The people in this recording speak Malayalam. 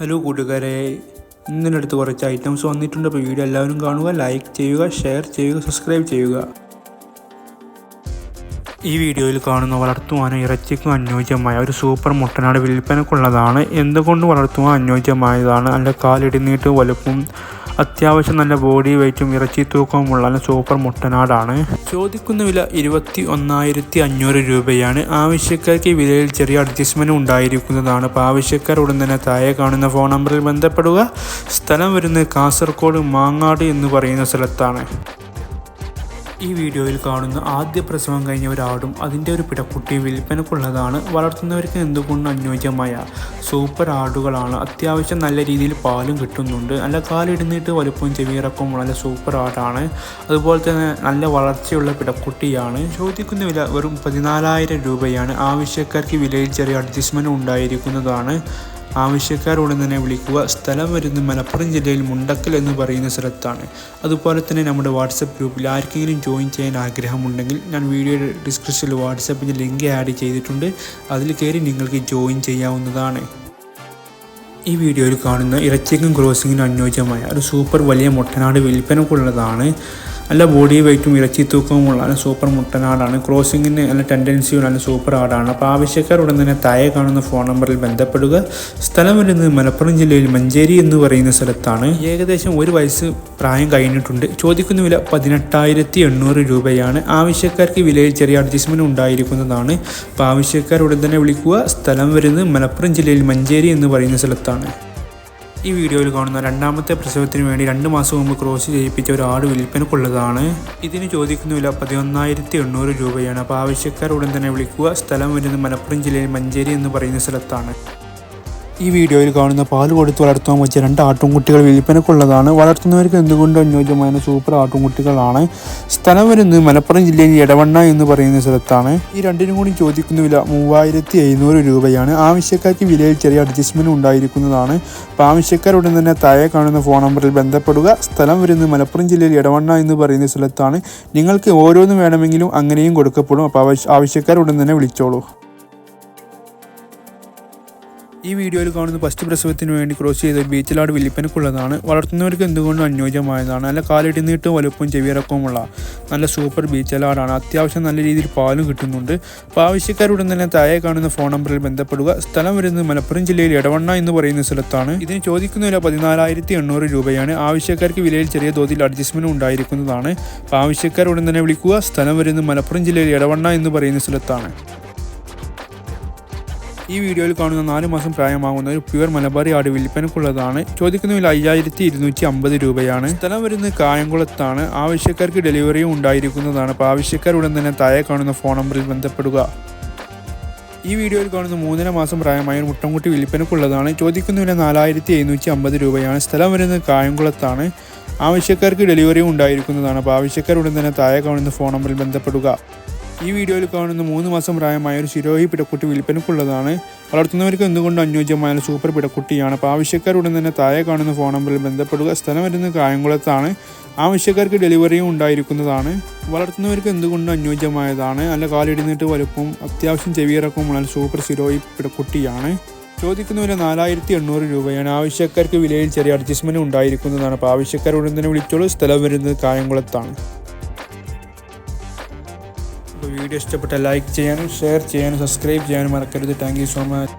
ഹലോ കൂട്ടുകാരെ ഇന്നലെ അടുത്ത് കുറച്ച് ഐറ്റംസ് വന്നിട്ടുണ്ട്. അപ്പോൾ വീഡിയോ എല്ലാവരും കാണുക ലൈക്ക് ചെയ്യുക ഷെയർ ചെയ്യുക സബ്സ്ക്രൈബ് ചെയ്യുക. ഈ വീഡിയോയിൽ കാണുന്ന വളർത്തുവാനും ഇറച്ചിക്കും അനുയോജ്യമായ ഒരു സൂപ്പർ മുട്ടനാട് വിൽപ്പനക്കുള്ളതാണ്. എന്തുകൊണ്ട് വളർത്തുവാൻ അനുയോജ്യമായതാണ്? അല്ല കാലിടിനീട്ട് വലുപ്പും അത്യാവശ്യം നല്ല ബോഡി വെയ്റ്റും ഇറച്ചി തൂക്കവുമുള്ള സൂപ്പർ മുട്ടനാടാണ്. ചോദിക്കുന്ന വില ഇരുപത്തി ഒന്നായിരത്തി അഞ്ഞൂറ് രൂപയാണ്. ആവശ്യക്കാർക്ക് വിലയിൽ ചെറിയ അഡ്ജസ്റ്റ്മെന്റ് ഉണ്ടായിരിക്കുന്നതാണ്. അപ്പോൾ ആവശ്യക്കാർ ഉടൻ തന്നെ താഴെ കാണുന്ന ഫോൺ നമ്പറിൽ ബന്ധപ്പെടുക. സ്ഥലം വരുന്നത് കാസർഗോഡ് മാങ്ങാട് എന്ന് പറയുന്ന സ്ഥലത്താണ്. ഈ വീഡിയോയിൽ കാണുന്ന ആദ്യ പ്രസവം കഴിഞ്ഞ ഒരാടും അതിന്റെ ഒരു പിടക്കുട്ടി വിൽപ്പനക്കുള്ളതാണ്. വളർത്തുന്നവർക്ക് എന്തുകൊണ്ട് അനുയോജ്യമായ സൂപ്പർ ആടുകളാണ്? അത്യാവശ്യം നല്ല രീതിയിൽ പാലും കിട്ടുന്നുണ്ട്. നല്ല കാലിടുന്നിട്ട് വലുപ്പവും ചെവിയിറക്കവും നല്ല സൂപ്പർ ആടാണ്. അതുപോലെ തന്നെ നല്ല വളർച്ചയുള്ള പിടക്കുട്ടിയാണ്. ചോദിക്കുന്ന വില വെറും പതിനാലായിരം രൂപയാണ്. ആവശ്യക്കാർക്ക് വിലയിൽ ചെറിയ അഡ്ജസ്റ്റ്മെന്റ് ഉണ്ടായിരിക്കുന്നതാണ്. ആവശ്യക്കാരോട് തന്നെ വിളിക്കുക. സ്ഥലം വരുന്നത് മലപ്പുറം ജില്ലയിൽ മുണ്ടക്കൽ എന്ന് പറയുന്ന സ്ഥലത്താണ്. അതുപോലെ തന്നെ നമ്മുടെ വാട്സപ്പ് ഗ്രൂപ്പിൽ ആർക്കെങ്കിലും ജോയിൻ ചെയ്യാൻ ആഗ്രഹമുണ്ടെങ്കിൽ ഞാൻ വീഡിയോയുടെ ഡിസ്ക്രിപ്ഷനിൽ വാട്സപ്പിന്റെ ലിങ്ക് ആഡ് ചെയ്തിട്ടുണ്ട്. അതിൽ കയറി നിങ്ങൾക്ക് ജോയിൻ ചെയ്യാവുന്നതാണ്. ഈ വീഡിയോയിൽ കാണുന്ന ഇറച്ചിക്കും ക്രോസിങ്ങിനും അനുയോജ്യമായ ഒരു സൂപ്പർ വലിയ മുട്ടനാട് വിൽപ്പനക്കുള്ളതാണ്. നല്ല ബോഡി വെയ്റ്റും ഇറച്ചി തൂക്കവുമുള്ള നല്ല സൂപ്പർ മുട്ടനാടാണ് ക്രോസിങ്ങിന് നല്ല ടെൻഡൻസിയും നല്ല സൂപ്പർ ആടാണ്. അപ്പോൾ ആവശ്യക്കാർ ഉടൻ തന്നെ താഴെ കാണുന്ന ഫോൺ നമ്പറിൽ ബന്ധപ്പെടുക. സ്ഥലം വരുന്നത് മലപ്പുറം ജില്ലയിൽ മഞ്ചേരി എന്ന് പറയുന്ന സ്ഥലത്താണ്. ഏകദേശം ഒരു വയസ്സ് പ്രായം കഴിഞ്ഞിട്ടുണ്ട്. ചോദിക്കുന്ന വില പതിനെട്ടായിരത്തി എണ്ണൂറ് രൂപയാണ്. ആവശ്യക്കാർക്ക് വിലയിൽ ചെറിയ അഡ്ജസ്റ്റ്മെന്റ് ഉണ്ടായിരിക്കുന്നതാണ്. അപ്പോൾ ആവശ്യക്കാർ ഉടൻ തന്നെ വിളിക്കുക. സ്ഥലം വരുന്നത് മലപ്പുറം ജില്ലയിൽ മഞ്ചേരി എന്ന് പറയുന്ന സ്ഥലത്താണ്. ഈ വീഡിയോയിൽ കാണുന്ന രണ്ടാമത്തെ പ്രസവത്തിന് വേണ്ടി രണ്ട് മാസം മുമ്പ് ക്രോസ് ചെയ്യിപ്പിച്ച ഒരു ആട് വിൽപ്പനക്കുള്ളതാണ്. ഇതിന് ചോദിക്കുന്ന വില പതിനൊന്നായിരത്തി എണ്ണൂറ് രൂപയാണ്. അപ്പോൾ ആവശ്യക്കാർ ഉടൻ തന്നെ വിളിക്കുക. സ്ഥലം വരുന്നത് മലപ്പുറം ജില്ലയിൽ മഞ്ചേരി എന്ന് പറയുന്ന സ്ഥലത്താണ്. ഈ വീഡിയോയിൽ കാണുന്ന പാൽ കൊടുത്ത് വളർത്താൻ വെച്ച രണ്ട് ആട്ടുംകുട്ടികൾ വിൽപ്പനക്കുള്ളതാണ്. വളർത്തുന്നവർക്ക് എന്തുകൊണ്ട് അനുയോജ്യമായ സൂപ്പർ ആട്ടുംകുട്ടികളാണ്? സ്ഥലം വരുന്നത് മലപ്പുറം ജില്ലയിൽ എടവണ്ണ എന്ന് പറയുന്ന സ്ഥലത്താണ്. ഈ രണ്ടിനും കൂടി ചോദിക്കുന്ന വില മൂവായിരത്തി എഴുന്നൂറ് രൂപയാണ്. ആവശ്യക്കാർക്ക് വിലയിൽ ചെറിയ അഡ്ജസ്റ്റ്മെന്റ് ഉണ്ടായിരിക്കുന്നതാണ്. അപ്പോൾ ആവശ്യക്കാരുടൻ തന്നെ താഴെ കാണുന്ന ഫോൺ നമ്പറിൽ ബന്ധപ്പെടുക. സ്ഥലം വരുന്നത് മലപ്പുറം ജില്ലയിൽ എടവണ്ണ എന്ന് പറയുന്ന സ്ഥലത്താണ്. നിങ്ങൾക്ക് ഓരോന്നും വേണമെങ്കിലും അങ്ങനെയും കൊടുക്കപ്പെടും. അപ്പോൾ ആവശ്യക്കാർ ഉടൻ തന്നെ വിളിച്ചോളൂ. ഈ വീഡിയോയിൽ കാണുന്ന ഫസ്റ്റ് പ്രസവത്തിന് വേണ്ടി ക്രോസ് ചെയ്ത ബീച്ചിലാട് വില്ലിപ്പനക്കുള്ളതാണ്. വളർത്തുന്നവർക്ക് എന്തുകൊണ്ടും അനുയോജ്യമായതാണ്. നല്ല കാലിട്ട് നീട്ടും വലുപ്പവും ചെവിയിറക്കവുമുള്ള നല്ല സൂപ്പർ ബീച്ചലാടാണ്. അത്യാവശ്യം നല്ല രീതിയിൽ പാലും കിട്ടുന്നുണ്ട്. അപ്പോൾ ആവശ്യക്കാരുടെ തന്നെ താഴെ കാണുന്ന ഫോൺ നമ്പറിൽ ബന്ധപ്പെടുക. സ്ഥലം വരുന്നത് മലപ്പുറം ജില്ലയിൽ ഇടവണ്ണ എന്ന് പറയുന്ന സ്ഥലത്താണ്. ഇതിന് ചോദിക്കുന്ന വില പതിനാലായിരത്തി എണ്ണൂറ് രൂപയാണ്. ആവശ്യക്കാർക്ക് വിലയിൽ ചെറിയ തോതിൽ അഡ്ജസ്റ്റ്മെന്റ് ഉണ്ടായിരിക്കുന്നതാണ്. അപ്പോൾ ആവശ്യക്കാരുടെ തന്നെ വിളിക്കുക. സ്ഥലം വരുന്നത് മലപ്പുറം ജില്ലയിൽ ഇടവണ്ണ എന്ന് പറയുന്ന സ്ഥലത്താണ്. ഈ വീഡിയോയിൽ കാണുന്ന നാല് മാസം പ്രായമാകുന്ന ഒരു പ്യുവർ മലബാറി ആട് വിൽപ്പനക്കുള്ളതാണ്. ചോദിക്കുന്ന വില അയ്യായിരത്തി ഇരുന്നൂറ്റി അമ്പത് രൂപയാണ്. സ്ഥലം വരുന്നത് കായംകുളത്താണ്. ആവശ്യക്കാർക്ക് ഡെലിവറിയും ഉണ്ടായിരിക്കുന്നതാണ്. അപ്പോൾ ആവശ്യക്കാർ ഉടൻ തന്നെ താഴെ കാണുന്ന ഫോൺ നമ്പറിൽ ബന്ധപ്പെടുക. ഈ വീഡിയോയിൽ കാണുന്ന മൂന്നര മാസം പ്രായമായ ഒരു മുട്ടൻകുട്ടി വിൽപ്പനക്കുള്ളതാണ്. ചോദിക്കുന്ന വില നാലായിരത്തി എഴുന്നൂറ്റി അമ്പത് രൂപയാണ്. സ്ഥലം വരുന്നത് കായംകുളത്താണ്. ആവശ്യക്കാർക്ക് ഡെലിവറിയും ഉണ്ടായിരിക്കുന്നതാണ്. അപ്പോൾ ആവശ്യക്കാർ ഉടൻ തന്നെ താഴെ കാണുന്ന ഫോൺ നമ്പറിൽ ബന്ധപ്പെടുക. ഈ വീഡിയോയിൽ കാണുന്ന മൂന്ന് മാസം പ്രായമായ ഒരു ശിരോഹി പിടക്കുട്ടി വിൽപ്പനക്കുള്ളതാണ്. വളർത്തുന്നവർക്ക് എന്തുകൊണ്ട് അനുയോജ്യമായ സൂപ്പർ പിടക്കുട്ടിയാണ്. അപ്പോൾ ആവശ്യക്കാരുടൻ തന്നെ താഴെ കാണുന്ന ഫോൺ നമ്പറിൽ ബന്ധപ്പെടുക. സ്ഥലം വരുന്ന കായംകുളത്താണ്. ആവശ്യക്കാർക്ക് ഡെലിവറിയും ഉണ്ടായിരിക്കുന്നതാണ്. വളർത്തുന്നവർക്ക് എന്തുകൊണ്ട് അനുയോജ്യമായതാണ്. നല്ല കാലിടുന്നിട്ട് വലുപ്പവും അത്യാവശ്യം ചെവിയിറക്കമുള്ള സൂപ്പർ ശിരോഹി പിടക്കുട്ടിയാണ്. ചോദിക്കുന്ന വില നാലായിരത്തി എണ്ണൂറ് രൂപയാണ്. ആവശ്യക്കാർക്ക് വിലയിൽ ചെറിയ അഡ്ജസ്റ്റ്മെന്റ് ഉണ്ടായിരിക്കുന്നതാണ്. അപ്പോൾ ആവശ്യക്കാരുടൻ തന്നെ വിളിച്ചോളൂ. സ്ഥലം വരുന്നത് കായംകുളത്താണ്. അപ്പോൾ വീഡിയോ ഇഷ്ടപ്പെട്ട ലൈക്ക് ചെയ്യാനും ഷെയർ ചെയ്യാനും സബ്സ്ക്രൈബ് ചെയ്യാനും മറക്കരുത്. Thank so much